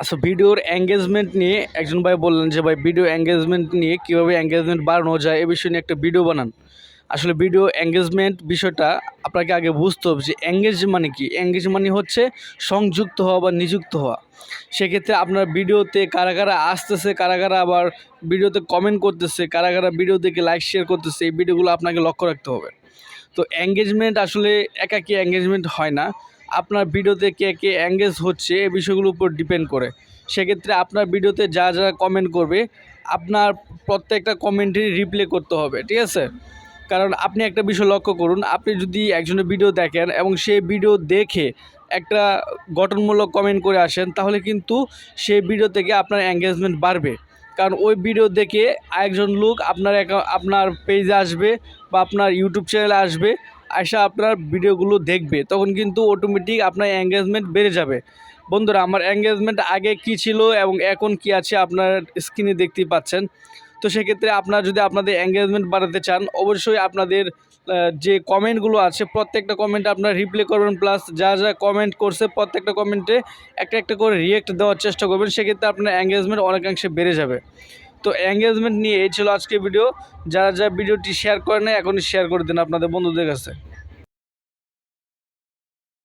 আচ্ছা ভিডিওর এঙ্গেজমেন্ট নিয়ে একজন ভাই বললেন যে, ভাই ভিডিও এঙ্গেজমেন্ট নিয়ে কীভাবে এঙ্গেজমেন্ট বাড়ানো যায়, এ বিষয় নিয়ে একটা ভিডিও বানান। আসলে ভিডিও এঙ্গেজমেন্ট বিষয়টা আপনাকে আগে বুঝতে হবে যে এঙ্গেজ মানে কি? এঙ্গেজ মানে হচ্ছে সংযুক্ত হওয়া বা নিযুক্ত হওয়া। সেক্ষেত্রে আপনার ভিডিওতে কারা কারা আসতেছে, কারা কারা আবার ভিডিওতে কমেন্ট করতেছে, কারা কারা ভিডিও দেখে লাইক শেয়ার করতেছে, এই ভিডিওগুলো আপনাকে লক্ষ্য রাখতে হবে। তো এঙ্গেজমেন্ট আসলে একাকি এঙ্গেজমেন্ট হয় না। আপনার ভিডিওতে কে কে এঙ্গেজ হচ্ছে এই বিষয়গুলোর উপর ডিপেন্ড করে। সেক্ষেত্রে আপনার ভিডিওতে যা যা কমেন্ট করবে, আপনার প্রত্যেকটা কমেন্টেরই রিপ্লে করতে হবে, ঠিক আছে? কারণ আপনি একটা বিষয় লক্ষ্য করুন, আপনি যদি একজনের ভিডিও দেখেন এবং সেই ভিডিও দেখে একটা গঠনমূলক কমেন্ট করে আসেন, তাহলে কিন্তু সেই ভিডিও থেকে আপনার এঙ্গেজমেন্ট বাড়বে। কারণ ওই ভিডিও দেখে আরেকজন লোক আপনার আপনার পেজে আসবে বা আপনার ইউটিউব চ্যানেলে আসবে আসা আপনার ভিডিওগুলো দেখবে। তখন কিন্তু অটোমেটিক আপনার এঙ্গেজমেন্ট বেড়ে যাবে। বন্ধুরা, আমার এঙ্গেজমেন্ট আগে কি ছিল এবং এখন কি আছে আপনার স্ক্রিনে দেখতেই পাচ্ছেন। তো সেক্ষেত্রে আপনারা যদি আপনাদের এঙ্গেজমেন্ট বাড়াতে চান, অবশ্যই আপনাদের যে কমেন্টগুলো আছে, প্রত্যেকটা কমেন্ট আপনারা রিপ্লে করবেন প্লাস যা যা কমেন্ট করছে প্রত্যেকটা কমেন্টে একটা একটা করে রিয়েক্ট দেওয়ার চেষ্টা করবেন, সেক্ষেত্রে আপনার এঙ্গেজমেন্ট অনেকাংশে বেড়ে যাবে। তো এঙ্গেজমেন্ট নিয়ে এই ছিল আজকে ভিডিও যারা যা ভিডিওটি শেয়ার করে নেয় এখনই শেয়ার করে দিন আপনাদের বন্ধুদের কাছে।